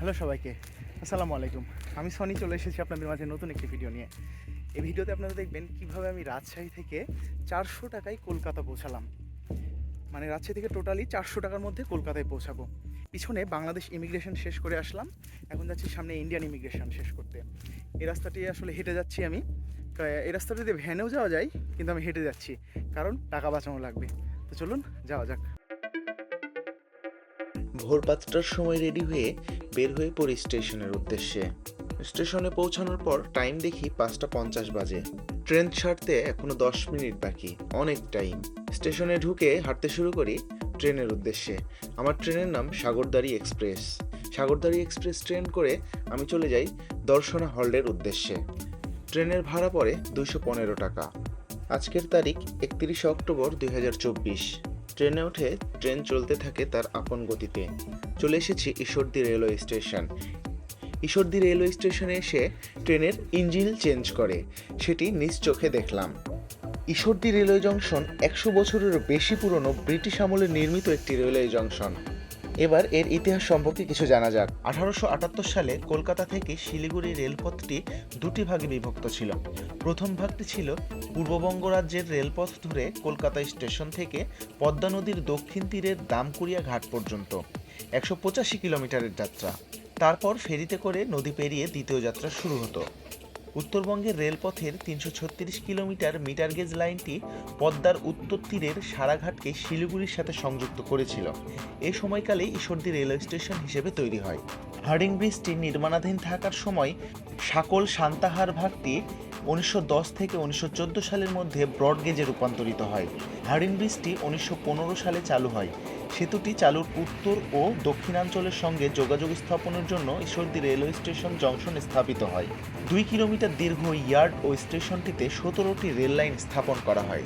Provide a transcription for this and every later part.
Hello সবাইকে, আসসালামু আলাইকুম। আমি সনি, চলে এসেছি আপনাদের মাঝে নতুন একটি ভিডিও নিয়ে। এই ভিডিওতে আপনারা দেখবেন কীভাবে আমি রাজশাহী থেকে চারশো টাকায় কলকাতা পৌঁছালাম। মানে রাজশাহী থেকে টোটালি চারশো টাকার মধ্যে কলকাতায় পৌঁছাবো। পিছনে বাংলাদেশ ইমিগ্রেশন শেষ করে আসলাম। এখন যাচ্ছি সামনে ইন্ডিয়ান ইমিগ্রেশন শেষ করতে। এই রাস্তাটি আসলে হেঁটে যাচ্ছি আমি। এই রাস্তাটা দিয়ে ভ্যানেও যাওয়া যায়, কিন্তু আমি হেঁটে যাচ্ছি। কারণ টাকা বাঁচানো লাগবে। তো চলুন, যাওয়া যাক। ভোর পাঁচটার সময় রেডি হয়ে বের হয়ে পড়ি স্টেশনের উদ্দেশ্যে। স্টেশনে পৌঁছানোর পর টাইম দেখি পাঁচটা পঞ্চাশ বাজে। ট্রেন ছাড়তে এখনও দশ মিনিট বাকি, অনেক টাইম। স্টেশনে ঢুকে হাঁটতে শুরু করি ট্রেনের উদ্দেশ্যে। আমার ট্রেনের নাম Sagardari express. Sagardari express train করে আমি চলে যাই দর্শনা হল্ডের উদ্দেশ্যে। ট্রেনের ভাড়া পড়ে দুইশো পনেরো টাকা। আজকের তারিখ একত্রিশে অক্টোবর দুই হাজার চব্বিশ। ট্রেনে উঠে ট্রেন চলতে থাকে তার আপন গতিতে। চলে এসেছি Ishwardi railway station. Ishwardi railway স্টেশনে এসে ট্রেনের ইঞ্জিন চেঞ্জ করে, সেটি নিজ চোখে দেখলাম। ঈশ্বরদী রেলওয়ে জংশন একশো বছরেরও বেশি পুরনো ব্রিটিশ আমলে নির্মিত একটি রেলওয়ে জংশন। এবার এর ইতিহাস সম্পর্কে কিছু জানা যাক। আঠারোশো আটাত্তর সালে কলকাতা থেকে শিলিগুড়ি রেলপথটি দুটি ভাগে বিভক্ত ছিল। প্রথম ভাগটি ছিল পূর্ববঙ্গ রাজ্যের রেলপথ ধরে কলকাতা স্টেশন থেকে পদ্মা নদীর দক্ষিণ তীরের দামকুড়িয়া ঘাট পর্যন্ত, একশো পঁচাশি কিলোমিটারের যাত্রা। তারপর ফেরিতে করে নদী পেরিয়ে দ্বিতীয় যাত্রা শুরু হতো। উত্তরবঙ্গের রেলপথের তিনশো ছত্রিশ কিলোমিটার মিটার গেজ লাইনটি পদ্মার উত্তর তীরের সারাঘাটকে শিলিগুড়ির সাথে সংযুক্ত করেছিল। এ সময়কালে ঈশ্বরদী রেলওয়ে স্টেশন হিসেবে তৈরি হয়। হার্ডিং ব্রিজটি নির্মাণাধীন থাকার সময় সাকল সান্তাহার ভাগটি উনিশশো দশ থেকে উনিশশো চোদ্দ সালের মধ্যে ব্রডগেজে রূপান্তরিত হয়। হার্ডিং ব্রিজটি উনিশশো পনেরো সালে চালু হয়। সেতুটি চালুর উত্তর ও দক্ষিণাঞ্চলের সঙ্গে যোগাযোগ স্থাপনের জন্য ঈশ্বরদী রেলওয়ে স্টেশন জংশন স্থাপিত হয়। দুই কিলোমিটার দীর্ঘ ইয়ার্ড ও স্টেশনটিতে সতেরোটি রেল লাইন স্থাপন করা হয়।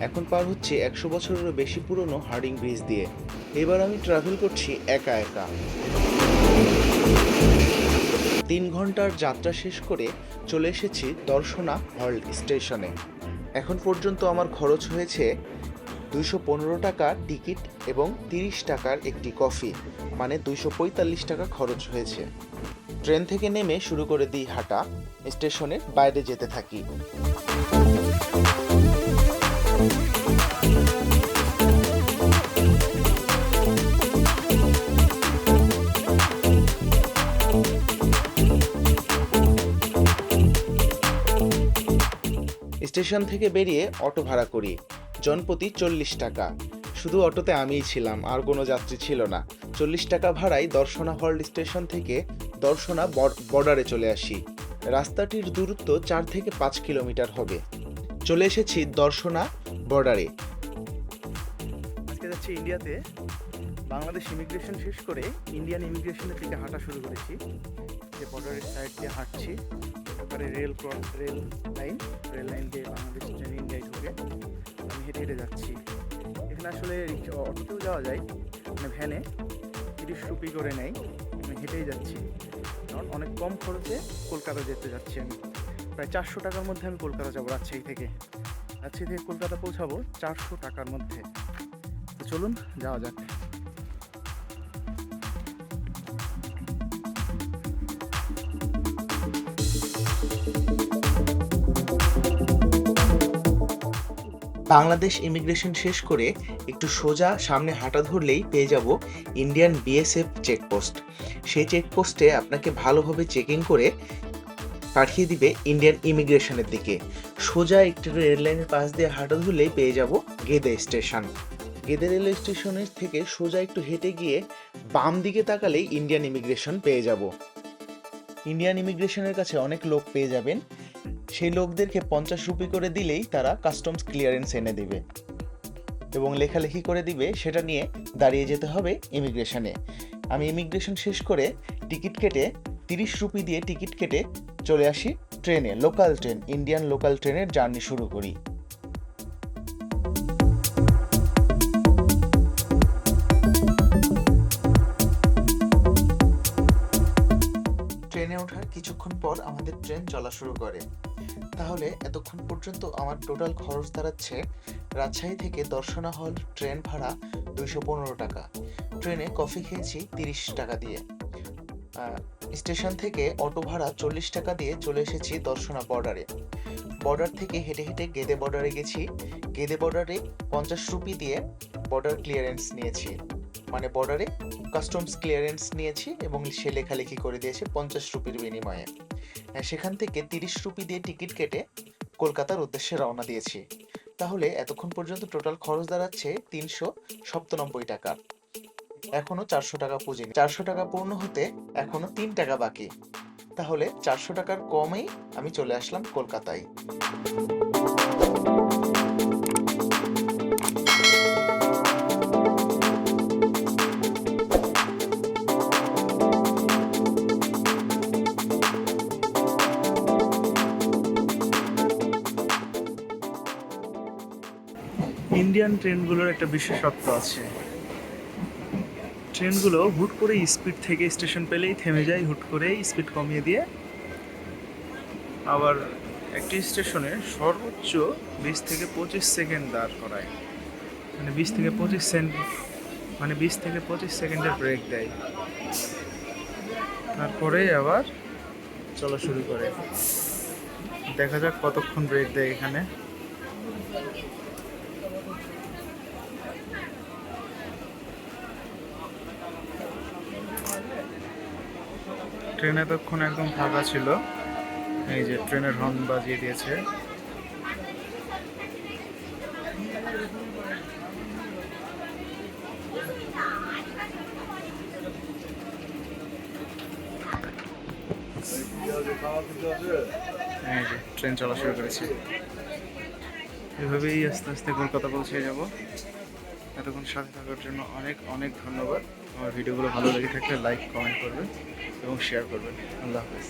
এখন পার হচ্ছে একশো বছরেরও বেশি পুরনো হার্ডিং ব্রিজ দিয়ে। এবার আমি ট্রাভেল করছি একা একা। তিন ঘণ্টার যাত্রা শেষ করে চলে এসেছি দর্শনা হল্ট স্টেশনে। এখন পর্যন্ত আমার খরচ হয়েছে দুইশো পনেরো টাকা টিকিট এবং তিরিশ টাকার একটি কফি মানে দুইশো পঁয়তাল্লিশ টাকা খরচ হয়েছে। ট্রেন থেকে নেমে শুরু করে দিই হাঁটা, স্টেশনের বাইরে যেতে থাকি। স্টেশন থেকে বেরিয়ে অটো ভাড়া করি। জনপ্রতি চল্লিশ টাকা। শুধু অটোতে আমিই ছিলাম, আর কোনো যাত্রী ছিল না। চল্লিশ টাকা ভাড়ায় দর্শনা হল্ড স্টেশন থেকে দর্শনা বর্ডারে চলে আসি। রাস্তাটির দূরত্ব চার থেকে পাঁচ কিলোমিটার হবে। চলে এসেছি দর্শনা বর্ডারে। আজকে যাচ্ছি ইন্ডিয়াতে। বাংলাদেশ ইমিগ্রেশন শেষ করে ইন্ডিয়ান ইমিগ্রেশনের দিকে হাঁটা শুরু করেছি। যে বর্ডারের সাইড দিয়ে হাঁটছি তারপরে rail cross rail line rail line দিয়ে বাংলাদেশ ইন্ডিয়ায় ঢুকে আমি হেঁটে হেঁটে যাচ্ছি। এখানে আসলে অটোতেও যাওয়া যায় মানে ভ্যানে তিরিশ রুপি করে নেয়, আমি হেঁটেই যাচ্ছি। কারণ অনেক কম খরচে কলকাতা যেতে যাচ্ছি আমি। প্রায় চারশো টাকার মধ্যে আমি কলকাতা যাব রাজশাহী থেকে। রাজশাহী থেকে কলকাতা পৌঁছাবো চারশো টাকার মধ্যে। চলুন, যাওয়া যাক। বাংলাদেশ ইমিগ্রেশন শেষ করে একটু সোজা সামনে হাঁটা ধরলেই পেয়ে যাব ইন্ডিয়ান বিএসএফ চেকপোস্ট সেই চেকপোস্টে আপনাকে ভালোভাবে চেকিং করে পাঠিয়ে দিবে ইন্ডিয়ান ইমিগ্রেশনের দিকে। সোজা একটু রেললাইনের পাশ দিয়ে হাঁটা ধরলেই পেয়ে যাব গেদে স্টেশন গেদে রেলওয়ে স্টেশনের থেকে সোজা একটু হেঁটে গিয়ে বাম দিকে তাকালেই ইন্ডিয়ান ইমিগ্রেশন পেয়ে যাব। ইন্ডিয়ান ইমিগ্রেশনের কাছে অনেক লোক পেয়ে যাবেন। সেই লোকদেরকে পঞ্চাশ রুপি করে দিলেই তারা কাস্টমস ক্লিয়ারেন্স এনে দেবে। এবং লেখালেখি করে দিবে, সেটা নিয়ে দাঁড়িয়ে যেতে হবে ইমিগ্রেশনে আমি ইমিগ্রেশন শেষ করে টিকিট কেটে তিরিশ রুপি দিয়ে টিকিট কেটে চলে আসি ট্রেনে লোকাল ট্রেন ইন্ডিয়ান লোকাল ট্রেনের জার্নি শুরু করি। কিছুক্ষণ পর আমাদের ট্রেন চলা শুরু করে। তাহলে এতক্ষণ পর্যন্ত আমার টোটাল খরচ দাঁড়াচ্ছে রাজশাহী থেকে দর্শনা হল ট্রেন ভাড়া দুইশো পনেরো টাকা। ট্রেনে কফি খেয়েছি তিরিশ টাকা দিয়ে। স্টেশন থেকে অটো ভাড়া চল্লিশ টাকা দিয়ে চলে এসেছি দর্শনা বর্ডারে। বর্ডার থেকে হেঁটে হেঁটে গেদে বর্ডারে গেছি। গেদে বর্ডারে পঞ্চাশ রুপি দিয়ে বর্ডার ক্লিয়ারেন্স নিয়েছি। মানে বর্ডারে কাস্টমস ক্লিয়ারেন্স নিয়েছি এবং সে লেখালেখি করে দিয়েছে পঞ্চাশ রুপির বিনিময়ে। সেখান থেকে তিরিশ রুপি দিয়ে টিকিট কেটে কলকাতার উদ্দেশ্যে রওনা দিয়েছি। তাহলে এতক্ষণ পর্যন্ত টোটাল খরচ দাঁড়াচ্ছে তিনশো সপ্তানব্বই টাকা। এখনও চারশো টাকা পুঁজি চারশো টাকা পূর্ণ হতে এখনও তিন টাকা বাকি। তাহলে চারশো টাকার কমেই আমি চলে আসলাম কলকাতায়। ইন্ডিয়ান ট্রেনগুলোর একটা বিশেষত্ব আছে। ট্রেনগুলো হুট করে স্পিড থেকে স্টেশন পেলেই থেমে যায়, হুট করেই স্পিড কমিয়ে দিয়ে আবার একটি স্টেশনে সর্বোচ্চ বিশ থেকে পঁচিশ সেকেন্ড দাঁড় করায়। মানে বিশ থেকে পঁচিশ সেকেন্ড মানে বিশ থেকে পঁচিশ সেকেন্ডের ব্রেক দেয়। তারপরে আবার চলা শুরু করে। দেখা যাক কতক্ষণ ব্রেক দেয় এখানে। ট্রেন এতক্ষণ একদম ফাঁকা ছিল। এই যে ট্রেনের হর্ন বাজিয়ে দিয়েছে। যে ট্রেন চলা শুরু করেছে। এভাবেই আস্তে আস্তে কলকাতা পৌঁছে যাব। এতক্ষণ সাথে থাকার জন্য অনেক অনেক ধন্যবাদ। আমার ভিডিওগুলো ভালো লেগে থাকলে লাইক কমেন্ট করবেন এবং শেয়ার করবেন। আল্লাহ হাফেজ।